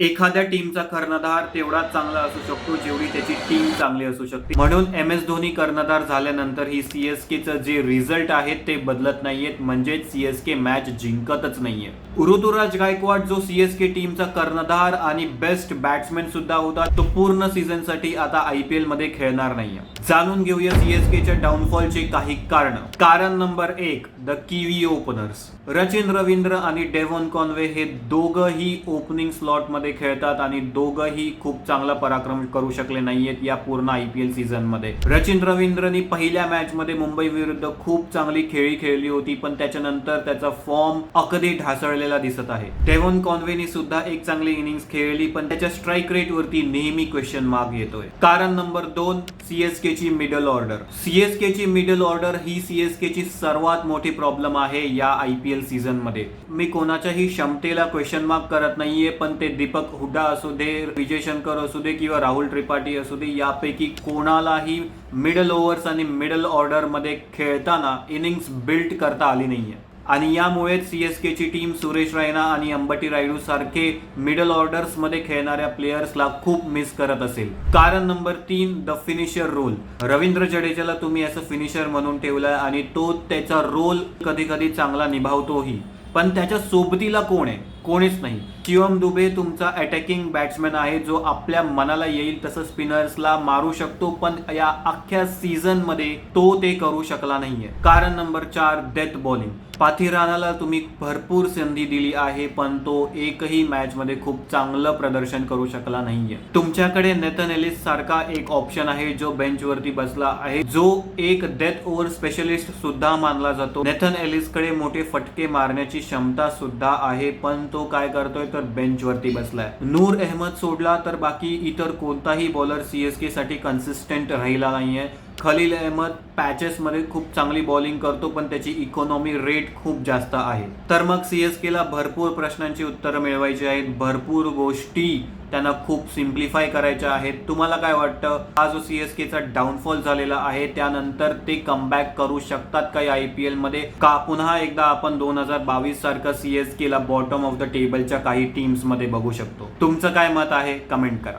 एखाद्या टीमचा कर्णधार तेवढाच चांगला असू शकतो जेवढी त्याची टीम चांगली असू शकते. म्हणून एम एस धोनी कर्णधार झाल्यानंतर ही सीएसकेचं जे रिझल्ट आहेत ते बदलत नाहीयेत. म्हणजेच सीएसके मॅच जिंकतच नाहीये ऋतुराज गायकवाड जो सीएसके टीमचा कर्णधार आणि बेस्ट बॅट्समॅन सुद्धा होता तो पूर्ण सीझनसाठी आता आय पी एलमध्ये खेळणार नाहीये. जाणून घेऊया सीएसकेच्या डाऊनफॉलचे काही कारण. कारण नंबर एक the Kiwi openers Rachin Ravindra आणि डेव्हन कॉन्वे हे दोघंही ओपनिंग स्लॉटमध्ये खेळतात आणि दोघंही खूप चांगला पराक्रम करू शकले नाहीयेत या पूर्ण आय पी एल सीझनमध्ये रचिन रवींद्रनी पहिल्या मॅचमध्ये मुंबई विरुद्ध खूप चांगली खेळी खेळली होती पण त्याच्यानंतर त्याचा फॉर्म अगदी ढासळलेला दिसत आहे. डेव्हन कॉन्वेनी सुद्धा एक चांगली इनिंग्स खेळली पण त्याच्या स्ट्राईक रेट वरती नेहमी क्वेश्चन मार्क येतोय. कारण नंबर दोन सीएसके ची मिडल ऑर्डर सीएसके ची मिडल ऑर्डर ही सीएसके ची सर्वात मोठी प्रॉब्लेम आहे या आय पी एल सीझनमध्ये. मी कोणाच्याही क्षमतेला क्वेश्चन मार्क करत नाहीये पण ते दीपक हुड्डा असू दे विजय शंकर असू दे किंवा राहुल त्रिपाठी असू दे यापैकी कोणालाही मिडल ओव्हर्स आणि मिडल ऑर्डरमध्ये खेळताना इनिंग्स बिल्ड करता आली नाहीये. आणि यामुळे एस ची टीम सुरेश रायना आणि अंबटी रायडू सारखे मिडल ऑर्डर्समध्ये खेळणाऱ्या प्लेयर्सला खूप मिस करत असेल. कारण नंबर तीन द फिनिशर रोल रवींद्र जडेजाला तुम्ही असं फिनिशर म्हणून ठेवलाय आणि तो त्याचा रोल कधी कधी चांगला निभावतोही. पण त्याच्या सोबतीला कोण आहे? कोणीच नाही. शिवम दुबे तुमचा अटॅकिंग बॅट्समॅन आहे जो आपल्या मनाला येईल तसं स्पिनर्सला मारू शकतो पण या अख्ख्या सीझनमध्ये तो ते करू शकला नाहीये. कारण नंबर चार डेथ बॉलिंग पाथिरानाला तुम्ही भरपूर संधी दिली आहे पण तो एकही मॅच मध्ये खूप चांगलं प्रदर्शन करू शकला नाहीये. तुमच्याकडे नेथन एलिस सारखा एक ऑप्शन आहे जो बेंच वरती बसला आहे. जो एक डेथ ओव्हर स्पेशलिस्ट सुद्धा मानला जातो. नेथन एलिसकडे मोठे फटके मारण्याची क्षमता सुद्धा आहे पण तो काय करतोय तर बेंच वरती बसलाय. नूर अहमद सोडला तर बाकी इतर कोणताही बॉलर सीएसके साठी कन्सिस्टंट राहिला नाहीये. खलील अहमद पॅचेसमध्ये खूप चांगली बॉलिंग करतो पण त्याची इकॉनॉमी रेट खूप जास्त आहे. तर मग सीएस केला भरपूर प्रश्नांची उत्तरं मिळवायची आहेत. भरपूर गोष्टी त्यांना खूप सिम्प्लिफाय करायच्या आहेत. तुम्हाला काय वाटतं? हा जो सीएस केचा डाऊनफॉल झालेला आहे त्यानंतर ते कमबॅक करू शकतात का या आय पी एलमध्ये का पुन्हा एकदा आपण दोन हजार बावीस सारखं एस केला बॉटम ऑफ द टेबलच्या काही टीम्समध्ये बघू शकतो? तुमचं काय मत आहे? कमेंट करा.